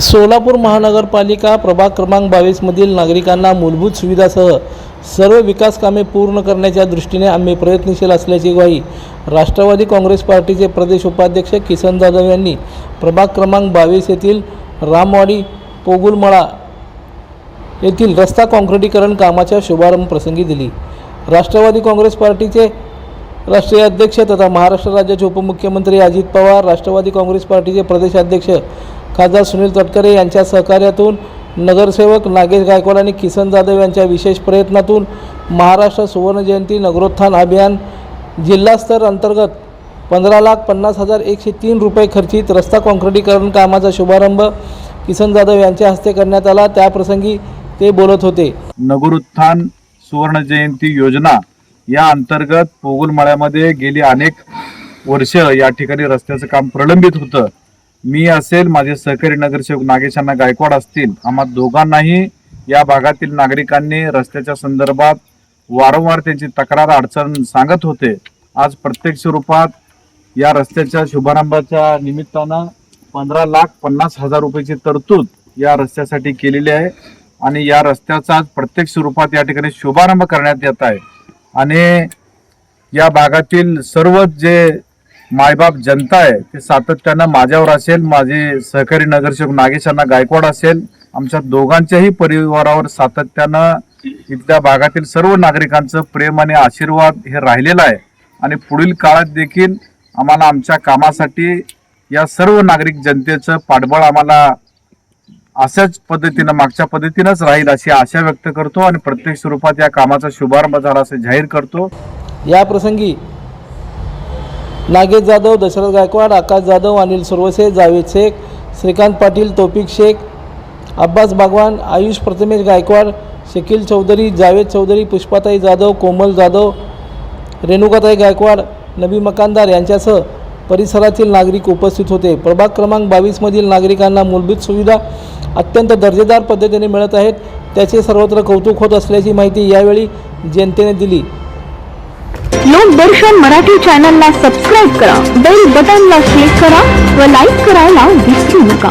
सोलापूर महानगरपालिका प्रभाग क्रमांक बावीसमधील नागरिकांना मूलभूत सुविधासह सर्व विकास कामे पूर्ण करण्याच्या दृष्टीने आम्ही प्रयत्नशील असल्याची ग्वाही राष्ट्रवादी काँग्रेस पार्टीचे प्रदेश उपाध्यक्ष किसन जाधव यांनी प्रभाग क्रमांक बावीस येथील रामवाडी पोगुलमळा येथील रस्ता काँक्रिटीकरण कामाच्या शुभारंभ प्रसंगी दिली. राष्ट्रवादी काँग्रेस पार्टीचे राष्ट्रीय अध्यक्ष तथा महाराष्ट्र राज्याचे उपमुख्यमंत्री अजित पवार राष्ट्रवादी काँग्रेस पार्टीचे प्रदेशाध्यक्ष खासदार सुनील तटकरे यांच्या सहकार्यातून नगरसेवक नागेश गायकवाड आणि किसन जाधव यांच्या विशेष प्रयत्नातून महाराष्ट्र सुवर्णजयंती नगरोत्थान अभियान जिल्हास्तर अंतर्गत पंधरा लाख पन्नास हजार एकशे तीन रुपये खर्चित रस्ता काँक्रिटीकरण कामाचा शुभारंभ किसन जाधव यांच्या हस्ते करण्यात आला. त्याप्रसंगी ते बोलत होते. नगरोत्थान सुवर्ण जयंती योजना या अंतर्गत पोगुलमळ्यामध्ये गेली अनेक वर्ष या ठिकाणी रस्त्याचं काम प्रलंबित होतं. मी असेल माझे सहकारी नगरसेवक नागेशांना गायकवाड असतील आम्हा दोघांनाही या भागातील नागरिकांनी रस्त्याच्या संदर्भात वारंवार त्यांची तक्रार अडचण सांगत होते. आज प्रत्यक्ष रूपात या रस्त्याच्या शुभारंभाच्या निमित्तानं पंधरा लाख पन्नास हजार रुपयाची तरतूद या रस्त्यासाठी केलेली आहे. आणि या रस्त्याचा आज प्रत्यक्ष स्वरूपात या ठिकाणी शुभारंभ करण्यात येत आहे. आणि या भागातील सर्व जे मायबाप जनता आहे ते सातत्यानं माझ्यावर असेल माझे सहकारी नगरसेवक नागेशांना गायकवाड असेल आमच्या दोघांच्याही परिवारावर सातत्यानं इथल्या भागातील सर्व नागरिकांचं प्रेम आणि आशीर्वाद हे राहिलेलं आहे. आणि पुढील काळात देखील आम्हाला आमच्या कामासाठी या सर्व नागरिक जनतेचं पाठबळ आम्हाला अशाच पद्धतीनं मागच्या पद्धतीनंच राहील अशी आशा व्यक्त करतो आणि प्रत्येक स्वरूपात या कामाचा शुभारंभ झाला असं जाहीर करतो. या प्रसंगी नागेश जाधव दशरथ गायकवाड आकाश जाधव अनिल सुरवसे जावेद शेख श्रीकांत पाटील तौफिक शेख अब्बास बागवान आयुष प्रथमेश गायकवाड शकील चौधरी जावेद चौधरी पुष्पाताई जाधव कोमल जाधव रेणुकाताई गायकवाड नबी मकानदार यांच्यासह परिसरातील नागरिक उपस्थित होते. प्रभाग क्रमांक बावीसमधील नागरिकांना मूलभूत सुविधा अत्यंत दर्जेदार पद्धतीने मिळत आहेत. त्याचे सर्वत्र कौतुक होत असल्याची माहिती यावेळी जनतेने दिली. लोकदर्शन मराठी चॅनलला सबस्क्राईब करा. बेल बटनला क्लिक करा व लाईक करायला विसरू नका.